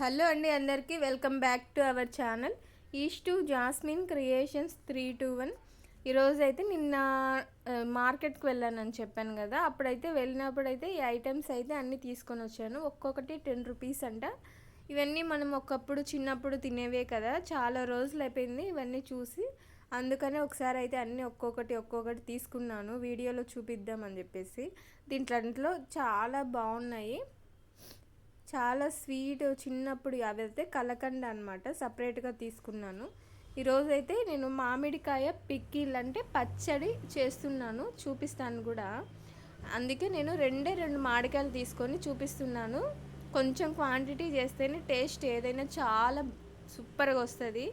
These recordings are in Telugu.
హలో అండి అందరికీ welcome back to our channel. East to Jasmine creations three two one. ఈరోజు అయితే నిన్న మార్కెట్కి వెళ్ళానని చెప్పాను కదా అప్పుడైతే వెళ్ళినప్పుడైతే ఈ ఐటమ్స్ అయితే అన్నీ తీసుకొని వచ్చాను. ఒక్కొక్కటి టెన్ రూపీస్ అంట. ఇవన్నీ మనం ఒకప్పుడు చిన్నప్పుడు తినేవే కదా చాలా రోజులు అయిపోయింది ఇవన్నీ చూసి. అందుకనే ఒకసారి అయితే అన్నీ ఒక్కొక్కటి ఒక్కొక్కటి తీసుకున్నాను. వీడియోలో చూపిద్దామని చెప్పేసి. దీంట్లో చాలా బాగున్నాయి. చాలా స్వీట్ చిన్నప్పుడు అవి అయితే కలకండ అనమాట సపరేట్గా తీసుకున్నాను. ఈరోజైతే నేను మామిడికాయ పిక్కిల్ అంటే పచ్చడి చేస్తున్నాను చూపిస్తాను కూడా. అందుకే నేను రెండే రెండు మామిడికాయలు తీసుకొని చూపిస్తున్నాను. కొంచెం క్వాంటిటీ చేస్తేనే టేస్ట్ ఏదైనా చాలా సూపర్గా వస్తుంది.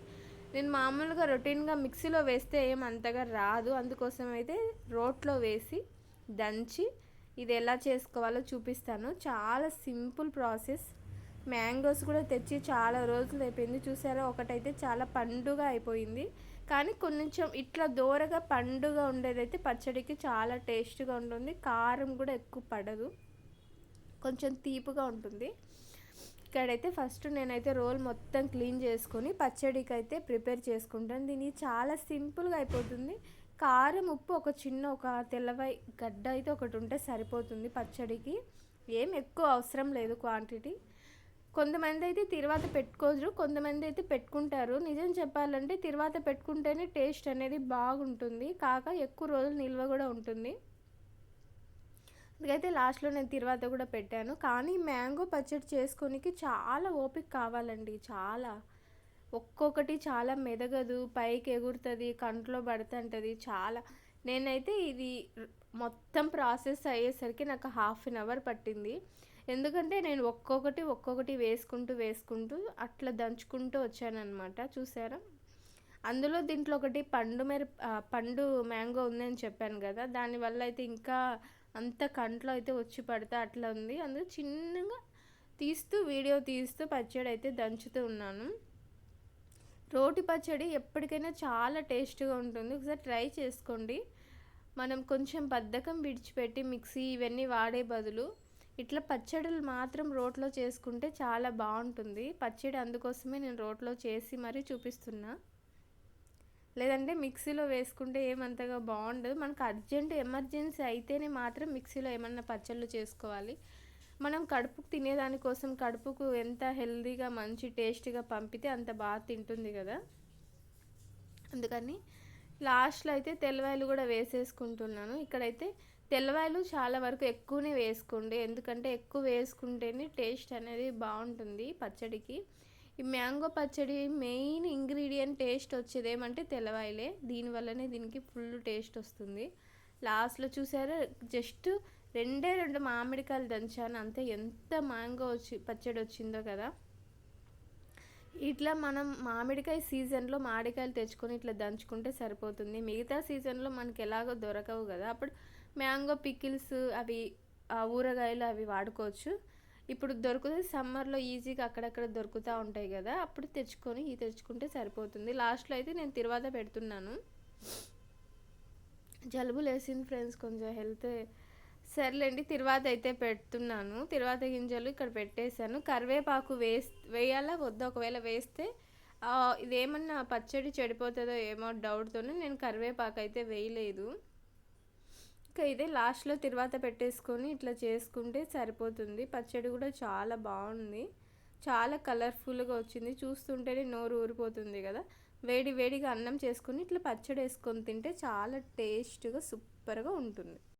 నేను మామూలుగా రొటీన్గా మిక్సీలో వేస్తే ఏం అంతగా రాదు. అందుకోసం అయితే రోట్లో వేసి దంచి ఇది ఎలా చేసుకోవాలో చూపిస్తాను. చాలా సింపుల్ ప్రాసెస్. మ్యాంగోస్ కూడా తెచ్చి చాలా రోజులు అయిపోయింది. చూసారా? ఒకటైతే చాలా పండుగ అయిపోయింది. కానీ కొంచెం ఇట్లా దూరగా పండుగ ఉండేదైతే పచ్చడికి చాలా టేస్ట్గా ఉంటుంది. కారం కూడా ఎక్కువ పడదు. కొంచెం తీపుగా ఉంటుంది. ఇక్కడైతే ఫస్ట్ నేనైతే రోల్ మొత్తం క్లీన్ చేసుకొని పచ్చడికి అయితే ప్రిపేర్ చేసుకుంటాను. దీన్ని చాలా సింపుల్గా అయిపోతుంది. కారం ఉప్పు ఒక చిన్న ఒక తెల్లవై గడ్డ అయితే ఒకటి ఉంటే సరిపోతుంది పచ్చడికి. ఏం ఎక్కువ అవసరం లేదు క్వాంటిటీ కొంతమంది అయితే తిరువాత పెట్టుకోరు కొంతమంది అయితే పెట్టుకుంటారు. నిజం చెప్పాలంటే తిరువాత పెట్టుకుంటేనే టేస్ట్ అనేది బాగుంటుంది కాక ఎక్కువ రోజులు నిల్వ కూడా ఉంటుంది. అందుకైతే లాస్ట్లో నేను తిరువాత కూడా పెట్టాను. కానీ మ్యాంగో పచ్చడి చేసుకోనికి చాలా ఓపిక కావాలండి చాలా. ఒక్కొక్కటి చాలా మెదగదు పైకి ఎగురుతుంది కంట్లో పడుతుంటుంది చాలా. నేనైతే ఇది మొత్తం ప్రాసెస్ అయ్యేసరికి నాకు హాఫ్ అన్ అవర్ పట్టింది. ఎందుకంటే నేను ఒక్కొక్కటి ఒక్కొక్కటి వేసుకుంటూ వేసుకుంటూ అట్లా దంచుకుంటూ వచ్చానమాట చూసారా? అందులో దీంట్లో ఒకటి పండు మెర పండు మ్యాంగో ఉందని చెప్పాను కదా. దానివల్ల అయితే ఇంకా అంత కంట్లో అయితే వచ్చి పడితే అట్లా ఉంది. అందులో చిన్నగా తీస్తూ వీడియో తీస్తూ పచ్చడి అయితే దంచుతూ ఉన్నాను. రోటి పచ్చడి ఎప్పటికైనా చాలా టేస్ట్గా ఉంటుంది. ఒకసారి ట్రై చేసుకోండి. మనం కొంచెం బద్ధకం విడిచిపెట్టి మిక్సీ ఇవన్నీ వాడే బదులు ఇట్లా పచ్చడులు మాత్రం రోట్లో చేసుకుంటే చాలా బాగుంటుంది. పచ్చడి అందుకోసమే నేను రోట్లో చేసి మరీ చూపిస్తున్నా. లేదంటే మిక్సీలో వేసుకుంటే ఏమంతగా బాగుండదు. మనకు అర్జెంట్ ఎమర్జెన్సీ అయితేనే మాత్రం మిక్సీలో ఏమన్నా పచ్చళ్ళు చేసుకోవాలి. మనం కడుపుకు తినేదానికోసం కడుపుకు ఎంత హెల్దీగా మంచి టేస్ట్గా పంపితే అంత బాగా తింటుంది కదా. అందుకని లాస్ట్లో అయితే తెల్లవాయలు కూడా వేసేసుకుంటున్నాను. ఇక్కడైతే తెల్లవాయలు చాలా వరకు ఎక్కువనే వేసుకోండి. ఎందుకంటే ఎక్కువ వేసుకుంటేనే టేస్ట్ అనేది బాగుంటుంది పచ్చడికి. ఈ మ్యాంగో పచ్చడి మెయిన్ ఇంగ్రీడియంట్ టేస్ట్ వచ్చేది ఏమంటే తెల్లవాయలే. దీనివల్లనే దీనికి ఫుల్ టేస్ట్ వస్తుంది. లాస్ట్లో చూసారా? జస్ట్ రెండే రెండు మామిడికాయలు దంచాను. అంతే ఎంత మ్యాంగో వచ్చి పచ్చడి వచ్చిందో కదా. ఇట్లా మనం మామిడికాయ సీజన్లో మామిడికాయలు తెచ్చుకొని ఇట్లా దంచుకుంటే సరిపోతుంది. మిగతా సీజన్లో మనకి ఎలాగో దొరకవు కదా. అప్పుడు మ్యాంగో పికిల్స్ అవి ఊరగాయలు అవి వాడుకోవచ్చు. ఇప్పుడు దొరుకుతుంది సమ్మర్లో ఈజీగా అక్కడక్కడ దొరుకుతూ ఉంటాయి కదా. అప్పుడు తెచ్చుకొని ఇది తెచ్చుకుంటే సరిపోతుంది. లాస్ట్లో అయితే నేను తిరువాత పెడుతున్నాను. జలుబు లేసింది ఫ్రెండ్స్ కొంచెం హెల్త్ సర్లేండి తిరువాత అయితే పెడుతున్నాను. తిరువాత గింజలు ఇక్కడ పెట్టేశాను. కరివేపాకు వేస్ వేయాలా? వద్దా? ఒకవేళ వేస్తే ఇదేమన్నా పచ్చడి చెడిపోతుందో ఏమో డౌట్తోనే నేను కరివేపాకు అయితే వేయలేదు. ఇంకా ఇదే లాస్ట్లో తిరువాత పెట్టేసుకొని ఇట్లా చేసుకుంటే సరిపోతుంది. పచ్చడి కూడా చాలా బాగుంది. చాలా కలర్ఫుల్గా వచ్చింది. చూస్తుంటేనే నోరు ఊరిపోతుంది కదా. వేడి వేడిగా అన్నం చేసుకొని ఇట్లా పచ్చడి వేసుకొని తింటే చాలా టేస్ట్గా సూపర్గా ఉంటుంది.